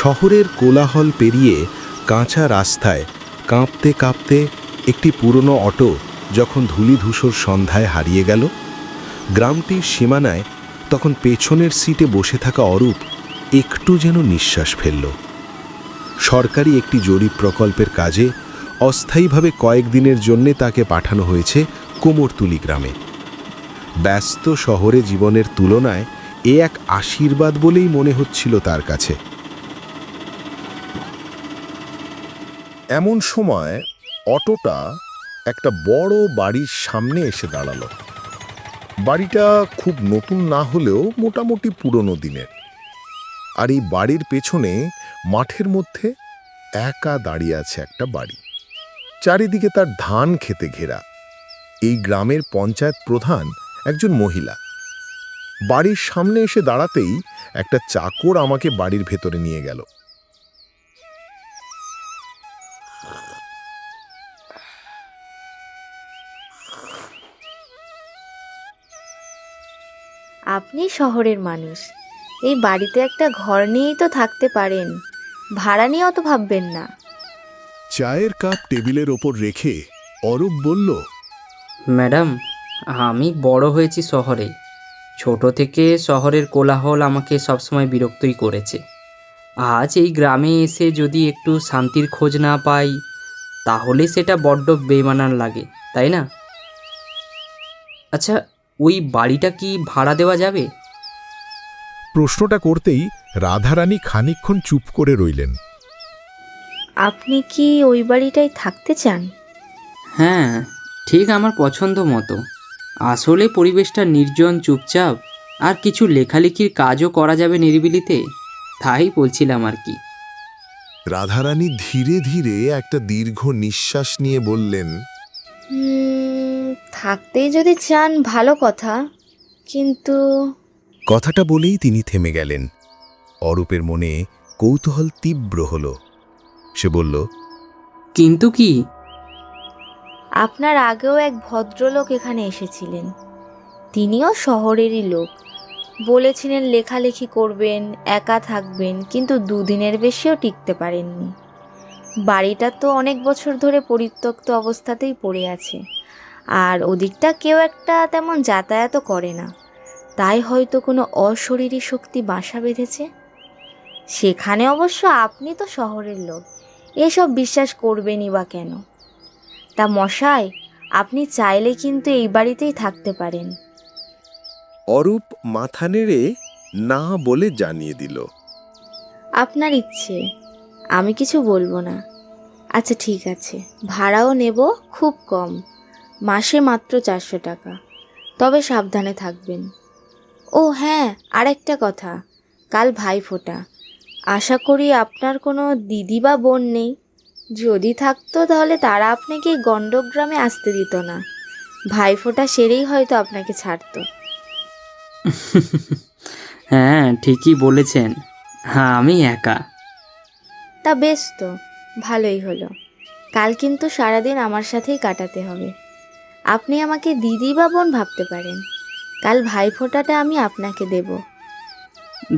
শহরের কোলাহল পেরিয়ে কাঁচা রাস্তায় কাঁপতে কাঁপতে একটি পুরনো অটো যখন ধূলিধূসর সন্ধ্যায় হারিয়ে গেল, গ্রামটির সীমানায় তখন পেছনের সিটে বসে থাকা অরূপ একটু যেন নিঃশ্বাস ফেলল। সরকারি একটি জরিপ প্রকল্পের কাজে অস্থায়ীভাবে কয়েকদিনের জন্যে তাকে পাঠানো হয়েছে কোমরতুলি গ্রামে। ব্যস্ত শহরে জীবনের তুলনায় এ এক আশীর্বাদ বলেই মনে হচ্ছিল তার কাছে। এমন সময় অটোটা একটা বড় বাড়ির সামনে এসে দাঁড়াল। বাড়িটা খুব নতুন না হলেও মোটামুটি পুরনো দিনের। আর এই বাড়ির পেছনে মাঠের মধ্যে একা দাঁড়িয়ে আছে একটা বাড়ি। চারিদিকে তার ধান খেতে ঘেরা। এই গ্রামের পঞ্চায়েত প্রধান একজন মহিলা। বাড়ির সামনে এসে দাঁড়াতেই একটা চাকর আমাকে বাড়ির ভেতরে নিয়ে গেল। আপনি শহরের মানুষ। এই বাড়িতে একটা ঘর নিয়েই তো থাকতে পারেন। ভাড়া নিয়ে অত ভাববেন না। চায়ের কাপ টেবিলের ওপর রেখে অরূপ বলল ম্যাডাম আমি বড় হয়েছি শহরে। ছোট থেকে শহরের কোলাহল আমাকে সবসময় বিরক্তই করেছে। আজ এই গ্রামে এসে যদি একটু শান্তির খোঁজ না পাই তাহলে সেটা বড্ড বেমানান লাগে তাই না? আচ্ছা ওই বাড়িটা কি ভাড়া দেওয়া যাবে? প্রশ্নটা করতেই রাধারানী খানিকক্ষণ চুপ করে রইলেন। আপনি কি ওই বাড়িটায় থাকতে চান? হ্যাঁ ঠিক আমার পছন্দ মতো। আসলে পরিবেশটা নির্জন চুপচাপ আর কিছু লেখালেখির কাজও করা যাবে নিরিবিলিতে তাই বলছিলাম আর কি। রাধারানী ধীরে ধীরে একটা দীর্ঘ নিঃশ্বাস নিয়ে বললেন হুম, থাকতেই যদি চান ভালো কথা কিন্তু কথাটা বলেই তিনি থেমে গেলেন। অরূপের মনে কৌতূহল তীব্র হল। সে বলল কিন্তু কি? আপনার আগেও এক ভদ্রলোক এখানে এসেছিলেন। তিনিও শহরেরই লোক। বলেছিলেন লেখালেখি করবেন একা থাকবেন কিন্তু দুদিনের বেশিও টিকতে পারেননি। বাড়িটা তো অনেক বছর ধরে পরিত্যক্ত অবস্থাতেই পড়ে আছে। আর ওদিকটা কেউ একটা তেমন যাতায়াতও করে না। তাই হয়তো কোনো অশরীরী শক্তি বাসা বেঁধেছে। সেখানে অবশ্য আপনি তো শহরের লোক। এসব বিশ্বাস করবেনই বা কেন? তা মশাই আপনি চাইলে কিন্তু এই বাড়িতেই থাকতে পারেন। অরূপ মাথা নেড়ে না বলে জানিয়ে দিল। আপনার ইচ্ছে আমি কিছু বলব না। আচ্ছা ঠিক আছে। ভাড়াও নেব খুব কম। মাসে মাত্র চারশো টাকা। তবে সাবধানে থাকবেন। ও হ্যাঁ আরেকটা কথা। কাল ভাইফোঁটা। আশা করি আপনার কোনো দিদি বা বোন নেই। যদি থাকতো তাহলে তারা আপনাকে গণ্ডগ্রামে আসতে দিত না। ভাইফোঁটা সেরেই হয়তো আপনাকে ছাড়তো। হ্যাঁ ঠিকই বলেছেন। হ্যাঁ আমি একা। তা বেশ তো ভালোই হলো। কাল কিন্তু সারাদিন আমার সাথেই কাটাতে হবে। আপনি আমাকে দিদি বা বোন ভাবতে পারেন। কাল ভাইফোঁটাটা আমি আপনাকে দেব।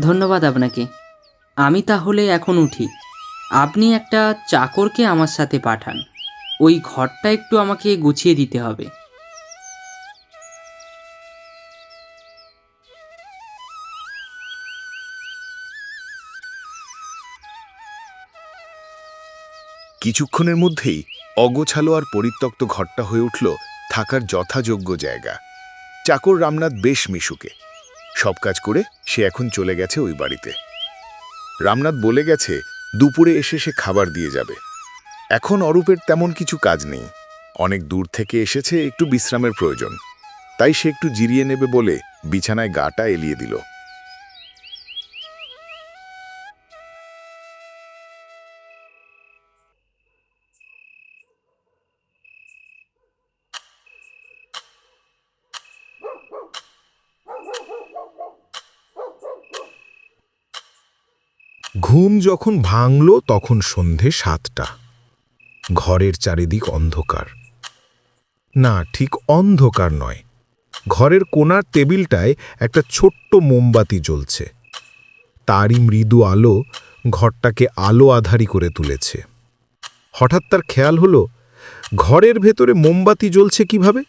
ধন্যবাদ আপনাকে। আমি তাহলে এখন উঠি। আপনি একটা চাকরকে আমার সাথে পাঠান। ওই ঘরটা একটু আমাকে গুছিয়ে দিতে হবে। কিছুক্ষণের মধ্যেই অগোছালো আর পরিত্যক্ত ঘরটা হয়ে উঠল থাকার যথাযোগ্য জায়গা। চাকর রামনাথ বেশ মিশুকে। সব কাজ করে সে এখন চলে গেছে ওই বাড়িতে। রামনাথ বলে গেছে, দুপুরে এসে সে খাবার দিয়ে যাবে। এখন অরূপের তেমন কিছু কাজ নেই। অনেক দূর থেকে এসেছে একটু বিশ্রামের প্রয়োজন। তাই সে একটু জিরিয়ে নেবে বলে বিছানায় গাটা এলিয়ে দিল। ঘুম যখন ভাঙল তখন সন্ধে সাতটা। ঘরের চারিদিক অন্ধকার। না, ঠিক অন্ধকার নয়। ঘরের কোণার টেবিলটায় একটা ছোট্ট মোমবাতি জ্বলছে। তারই মৃদু আলো ঘরটাকে আলো আধারি করে তুলেছে। হঠাৎ তার খেয়াল হলো, ঘরের ভেতরে মোমবাতি জ্বলছে কীভাবে?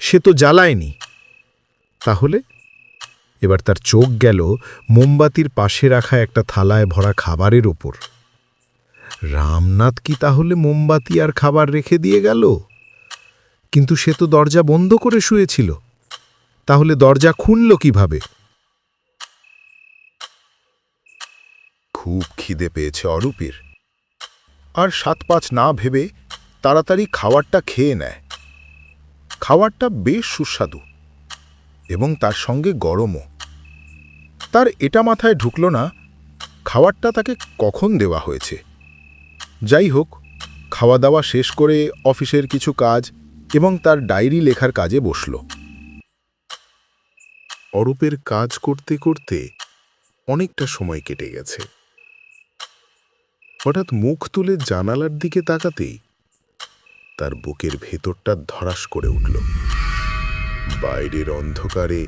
সে তো জ্বালায়নি। তাহলে? এবার তার চোখ গেল মোমবাতির পাশে রাখা একটা থালায় ভরা খাবারের ওপর। রামনাথ কি তাহলে মোমবাতি আর খাবার রেখে দিয়ে গেল? কিন্তু সে তো দরজা বন্ধ করে শুয়েছিল। তাহলে দরজা খুলল কীভাবে? খুব খিদে পেয়েছে অরূপীর। আর সাত পাঁচ না ভেবে তাড়াতাড়ি খাবারটা খেয়ে নেয়। খাবারটা বেশ সুস্বাদু। এবং তার সঙ্গে গরমও। তার এটা মাথায় ঢুকল না খাবারটা তাকে কখন দেওয়া হয়েছে। যাই হোক খাওয়া দাওয়া শেষ করে অফিসের কিছু কাজ এবং তার ডায়েরি লেখার কাজে বসল। অরূপের কাজ করতে করতে অনেকটা সময় কেটে গেছে। হঠাৎ মুখ তুলে জানালার দিকে তাকাতেই তার বুকের ভেতরটা ধরাস করে উঠল। বাইরের অন্ধকারে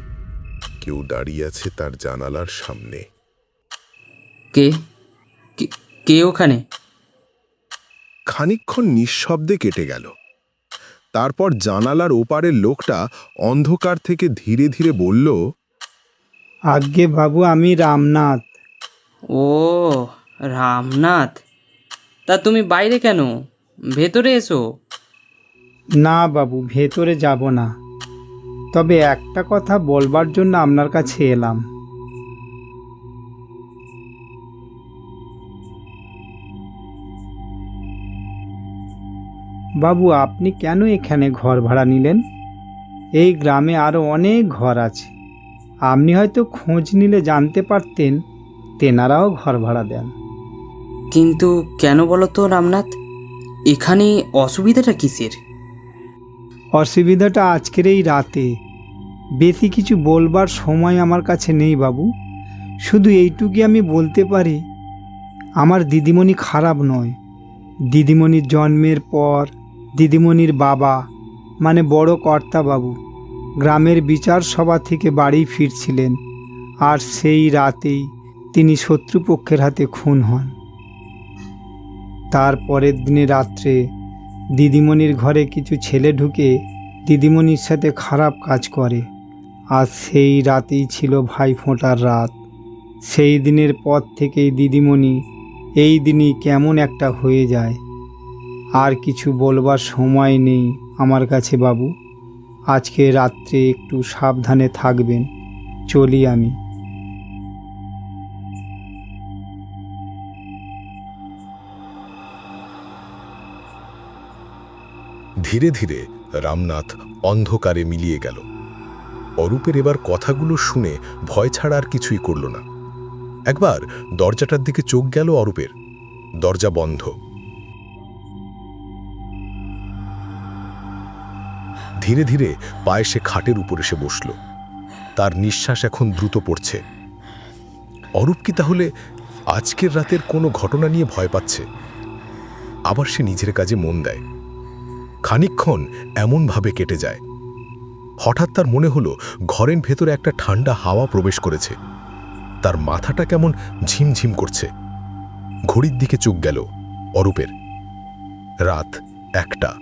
কেউ দাঁড়িয়ে আছে তার জানালার সামনে। কে? কে- কে ওখানে? খানিকক্ষণ নিঃশব্দে কেটে গেল। তারপর জানালার ওপারের লোকটা অন্ধকার থেকে ধীরে ধীরে বলল আজ্ঞে বাবু আমি রামনাথ। ও রামনাথ? তা তুমি বাইরে কেন? ভেতরে এসো। না বাবু ভেতরে যাব না। তবে একটা কথা বলবার জন্য আপনার কাছে এলাম। বাবু, আপনি কেন এখানে ঘর ভাড়া নিলেন? এই গ্রামে আরও অনেক ঘর আছে। আপনি হয়তো খোঁজ নিলে জানতে পারতেন, তেনারাও ঘর ভাড়া দেন। কিন্তু কেন বলো তো রামনাথ? এখানে অসুবিধাটা কিসের? অসুবিধাটা আজকের এই রাতে। বেশি কিছু বলবার সময় আমার কাছে নেই বাবু। শুধু এইটুকুই আমি বলতে পারি, আমার দিদিমণি খারাপ নয়। দিদিমণির জন্মের পর দিদিমণির বাবা মানে বড় কর্তা বাবু, গ্রামের বিচার সভা থেকে বাড়ি ফিরছিলেন আর সেই রাতেই তিনি শত্রুপক্ষের হাতে খুন হন। তার পরের দিনে রাত্রে দিদিমণির ঘরে কিছু ছেলে ঢুকে দিদিমণির সাথে খারাপ কাজ করে। আর সেই রাতেই ছিল ভাই ফোঁটার রাত। সেই দিনের পর থেকেই দিদিমণি, এই দিনই কেমন একটা হয়ে যায়। আর কিছু বলবার সময় নেই আমার কাছে বাবু। আজকে রাত্রে একটু সাবধানে থাকবেন। চলি আমি। ধীরে ধীরে রামনাথ অন্ধকারে মিলিয়ে গেল। অরূপের এবার কথাগুলো শুনে ভয় ছাড়া আর কিছুই করল না। একবার দরজাটার দিকে চোখ গেল অরূপের। দরজা বন্ধ। ধীরে ধীরে পায়ে সে খাটের উপর এসে বসল। তার নিঃশ্বাস এখন দ্রুত পড়ছে। অরূপ কি তাহলে আজকের রাতের কোনো ঘটনা নিয়ে ভয় পাচ্ছে? আবার সে নিজের কাজে মন দেয়। খানিকক্ষণ এমনভাবে কেটে যায়। হঠাৎ তার মনে হলো ঘরের ভেতরে একটা ঠান্ডা হাওয়া প্রবেশ করেছে। তার মাথাটা কেমন ঝিমঝিম করছে। ঘড়ির দিকে চোখ গেল অরূপের। রাত একটা।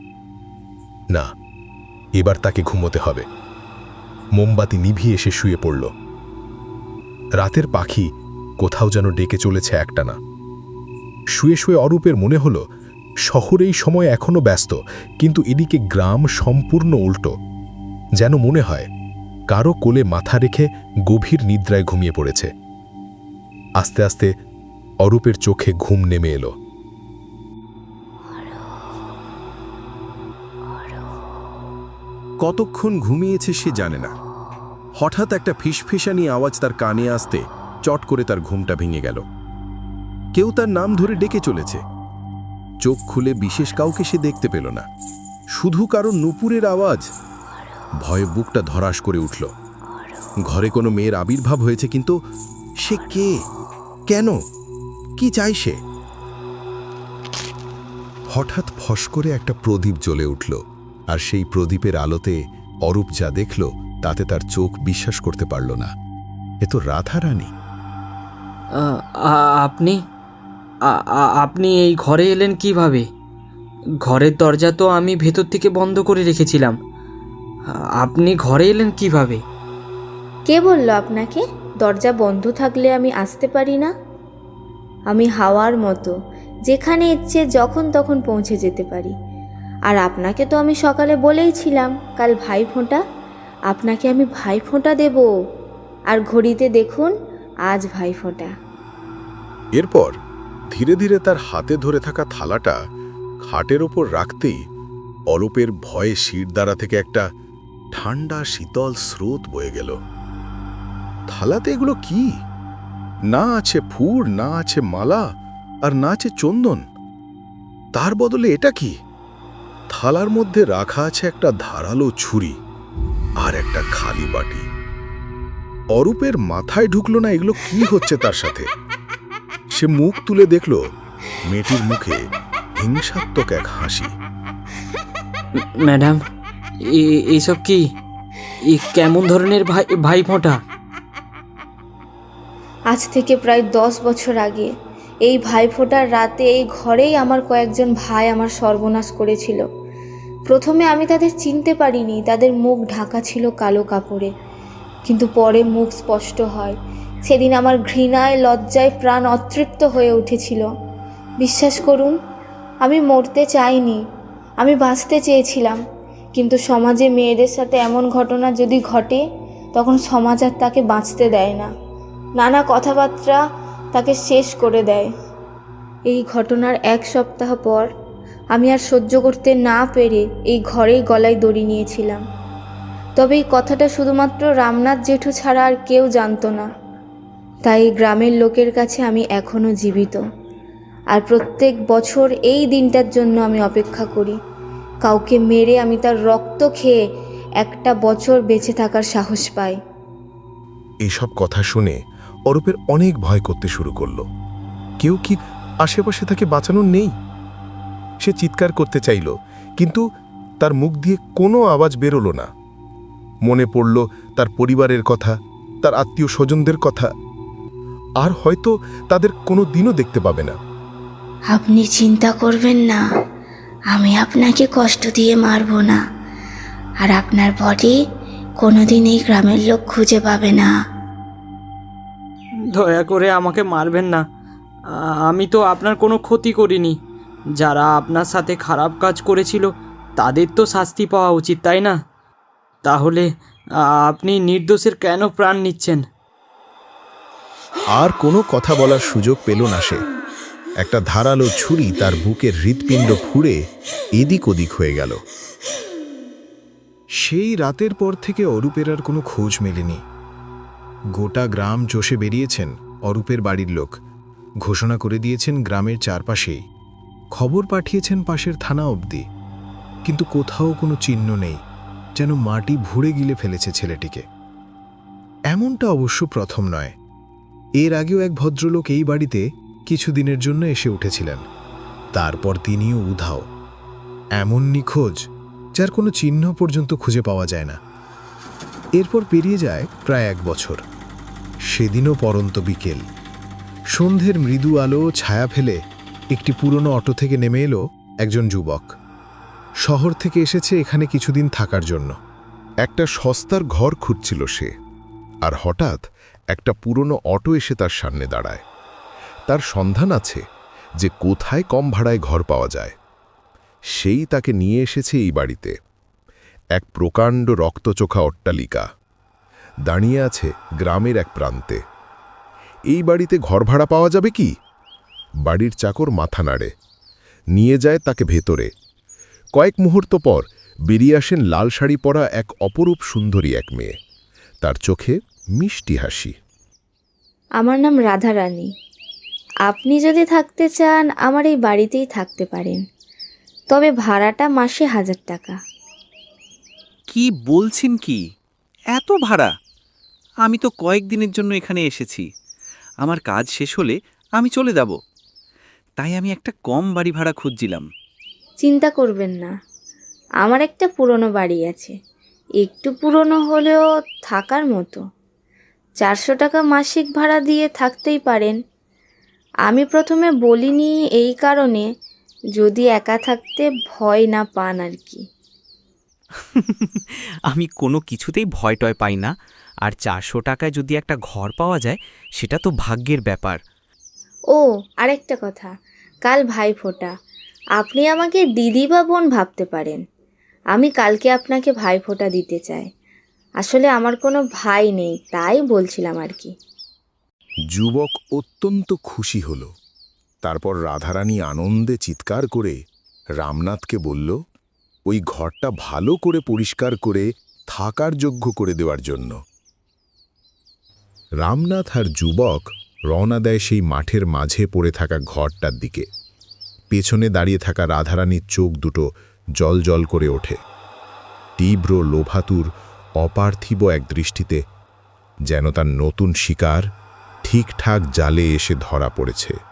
না, এবার তাকে ঘুমোতে হবে। মোমবাতি নিভিয়ে এসে শুয়ে পড়ল। রাতের পাখি কোথাও যেন ডেকে চলেছে একটানা। শুয়ে শুয়ে অরূপের মনে হলো শহরে এই সময় এখনও ব্যস্ত, কিন্তু এদিকে গ্রাম সম্পূর্ণ উল্টো। যেন মনে হয়, কারও কোলে মাথা রেখে গভীর নিদ্রায় ঘুমিয়ে পড়েছে। আস্তে আস্তে অরূপের চোখে ঘুম নেমে এলো। কতক্ষণ ঘুমিয়েছে সে জানে না। হঠাৎ একটা ফিসফিসানি আওয়াজ তার কানে আসতে চট করে তার ঘুমটা ভেঙে গেল। কেউ তার নাম ধরে ডেকে চলেছে। চোখ খুলে বিশেষ কাউকে সে দেখতে পেল না। শুধু কারও নুপুরের আওয়াজ। ভয়ে বুকটা ধরাস করে উঠল। ঘরে কোনো মেয়ের আবির্ভাব হয়েছে, কিন্তু সে কে? কেন? কি চাই সে? হঠাৎ ফস করে একটা প্রদীপ জ্বলে উঠল, আর সেই প্রদীপের আলোতে অরূপ যা দেখল, তাতে তার চোখ বিশ্বাস করতে পারল না। এ তো রাধারানী। আপনি? আপনি এই ঘরে এলেন কীভাবে? ঘরের দরজা তো আমি ভেতর থেকে বন্ধ করে রেখেছিলাম। আপনি ঘরে এলেন কীভাবে? কে বলল আপনাকে? দরজা বন্ধ থাকলে আমি আসতে পারি না? আমি হাওয়ার মতো যেখানে ইচ্ছে যখন তখন পৌঁছে যেতে পারি। আর আপনাকে তো আমি সকালে বলেইছিলাম কাল ভাই ফোঁটা। আপনাকে আমি ভাই ফোঁটা দেব। আর ঘড়িতে দেখুন আজ ভাই ফোঁটা। এরপর ধীরে ধীরে তার হাতে ধরে থাকা থালাটা খাটের ওপর রাখতেই অরূপের ভয়ে শিরদাঁড়া থেকে একটা ঠান্ডা শীতল স্রোত বয়ে গেল। থালাতে এগুলো কি? না আছে ফুর, না আছে মালা, আর না আছে চন্দন। তার বদলে এটা কি? থালার মধ্যে রাখা আছে একটা ধারালো ছুরি আর একটা খালি বাটি। অরূপের মাথায় ঢুকলো না এগুলো কি হচ্ছে তার সাথে? সে মুখ তুলে দেখল মেয়েটির মুখে হিংসাত্মক এক হাসি। ম্যাডাম এইসব কি? কেমন ধরনের ভাই ভাই ফোঁটা আজ থেকে প্রায় দশ বছর আগে এই ভাইফোঁটার রাতে এই ঘরেই আমার কয়েকজন ভাই আমার সর্বনাশ করেছিল। প্রথমে আমি তাদের চিনতে পারিনি তাদের মুখ ঢাকা ছিল কালো কাপড়ে। কিন্তু পরে মুখ স্পষ্ট হয় সেদিন আমার ঘৃণায়, লজ্জায় প্রাণ অতৃপ্ত হয়ে উঠেছিল। বিশ্বাস করুন, আমি মরতে চাইনি, আমি বাঁচতে চেয়েছিলাম। কিন্তু সমাজে মেয়েদের সাথে এমন ঘটনা যদি ঘটে, তখন সমাজ আর তাকে বাঁচতে দেয় না। নানা কথাবার্তা তাকে শেষ করে দেয়। এই ঘটনার এক সপ্তাহ পর আমি আর সহ্য করতে না পেরে এই ঘরেই গলায় দড়ি নিয়েছিলাম। তবে এই কথাটা শুধুমাত্র রামনাথ জেঠু ছাড়া আর কেউ জানতো না। তাই গ্রামের লোকের কাছে আমি এখনও জীবিত। আর প্রত্যেক বছর এই দিনটার জন্য আমি অপেক্ষা করি। কাউকে মেরে আমি তার রক্ত খেয়ে একটা বছর বেঁচে থাকার সাহস পাই। এসব কথা শুনে অরূপের অনেক ভয় করতে শুরু করল। কেউ কি আশেপাশে তাকে বাঁচানোর নেই? সে চিৎকার করতে চাইল, কিন্তু তার মুখ দিয়ে কোনো আওয়াজ বেরোলো না। মনে পড়ল তার পরিবারের কথা, তার আত্মীয় স্বজনদের কথা আর হয়তো তাদের কোনো দিনও দেখতে পাবে না। আপনি চিন্তা করবেন না আমি আপনাকে কষ্ট দিয়ে মারব না আর আপনার বডি কোনোদিন এই গ্রামের লোক খুঁজে পাবে না। দয়া করে আমাকে মারবেন না আমি তো আপনার কোনো ক্ষতি করিনি। যারা আপনার সাথে খারাপ কাজ করেছিল তাদের তো শাস্তি পাওয়া উচিত তাই না? তাহলে আপনি নির্দোষের কেন প্রাণ নিচ্ছেন? আর কোনো কথা বলার সুযোগ পেল না সে। একটা ধারালো ছুরি তার বুকের হৃৎপিণ্ড ফুঁড়ে এদিক ওদিক হয়ে গেল। সেই রাতের পর থেকে অরূপের আর কোনো খোঁজ মেলেনি। গোটা গ্রাম চষে বেরিয়েছেন অরূপের বাড়ির লোক। ঘোষণা করে দিয়েছেন গ্রামের চারপাশেই। খবর পাঠিয়েছেন পাশের থানা অবধি। কিন্তু কোথাও কোনো চিহ্ন নেই, যেন মাটি ভুড়ে গিলে ফেলেছে ছেলেটিকে। এমনটা অবশ্য প্রথম নয়। এর আগেও এক ভদ্রলোক এই বাড়িতে কিছুদিনের জন্য এসে উঠেছিলেন। তারপর তিনিও উধাও। এমন নিখোঁজ, যার কোনো চিহ্ন পর্যন্ত খুঁজে পাওয়া যায় না। এরপর পেরিয়ে যায় প্রায় এক বছর। সেদিনও পরন্ত বিকেল। সন্ধ্যের মৃদু আলো ছায়া ফেলে একটি পুরনো অটো থেকে নেমে এলো একজন যুবক। শহর থেকে এসেছে এখানে কিছুদিন থাকার জন্য। একটা সস্তার ঘর খুঁজছিল সে। আর হঠাৎ একটা পুরনো অটো এসে তার সামনে দাঁড়ায়। তার সন্ধান আছে যে কোথায় কম ভাড়ায় ঘর পাওয়া যায়। সেই তাকে নিয়ে এসেছে এই বাড়িতে। এক প্রকাণ্ড রক্তচোখা অট্টালিকা। দাঁড়িয়ে আছে গ্রামের এক প্রান্তে। এই বাড়িতে ঘর ভাড়া পাওয়া যাবে কি? বাড়ির চাকর মাথা নাড়ে। নিয়ে যায় তাকে ভেতরে। কয়েক মুহূর্ত পর বেরিয়ে আসেন লাল শাড়ি পরা এক অপরূপ সুন্দরী এক মেয়ে। তার চোখে মিষ্টি হাসি। আমার নাম রাধা রানী। আপনি যদি থাকতে চান আমার এই বাড়িতেই থাকতে পারেন। তবে ভাড়াটা মাসে হাজার টাকা। কি বলছেন কি? এত ভাড়া? আমি তো কয়েকদিনের জন্য এখানে এসেছি। আমার কাজ শেষ হলে আমি চলে যাব। তাই আমি একটা কম বাড়ি ভাড়া খুঁজছিলাম। চিন্তা করবেন না। আমার একটা পুরনো বাড়ি আছে। একটু পুরনো হলেও থাকার মতো। চারশো টাকা মাসিক ভাড়া দিয়ে থাকতেই পারেন। আমি প্রথমে বলিনি এই কারণে যদি একা থাকতে ভয় না পান আর কি। আমি কোনো কিছুতেই ভয় টয় পাই না আর চারশো টাকায় যদি একটা ঘর পাওয়া যায় সেটা তো ভাগ্যের ব্যাপার। ও আরেকটা কথা কাল ভাইফোঁটা। আপনি আমাকে দিদি বা বোন ভাবতে পারেন। আমি কালকে আপনাকে ভাইফোঁটা দিতে চাই। আসলে আমার কোনো ভাই নেই, তাই বলছিলাম আর কি। যুবক অত্যন্ত খুশি হল। তারপর রাধারানী আনন্দে চিৎকার করে রামনাথকে বলল, ওই ঘরটা ভালো করে পরিষ্কার করে থাকার যোগ্য করে দেওয়ার জন্য। রামনাথ আর যুবক রওনা দেয় সেই মাঠের মাঝে পড়ে থাকা ঘরটার দিকে। পেছনে দাঁড়িয়ে থাকা রাধারানীর চোখ দুটো জল জল করে ওঠে। তীব্র লোভাতুর অপার্থিব এক দৃষ্টিতে যেন তার নতুন শিকার ঠিকঠাক জালে এসে ধরা পড়েছে।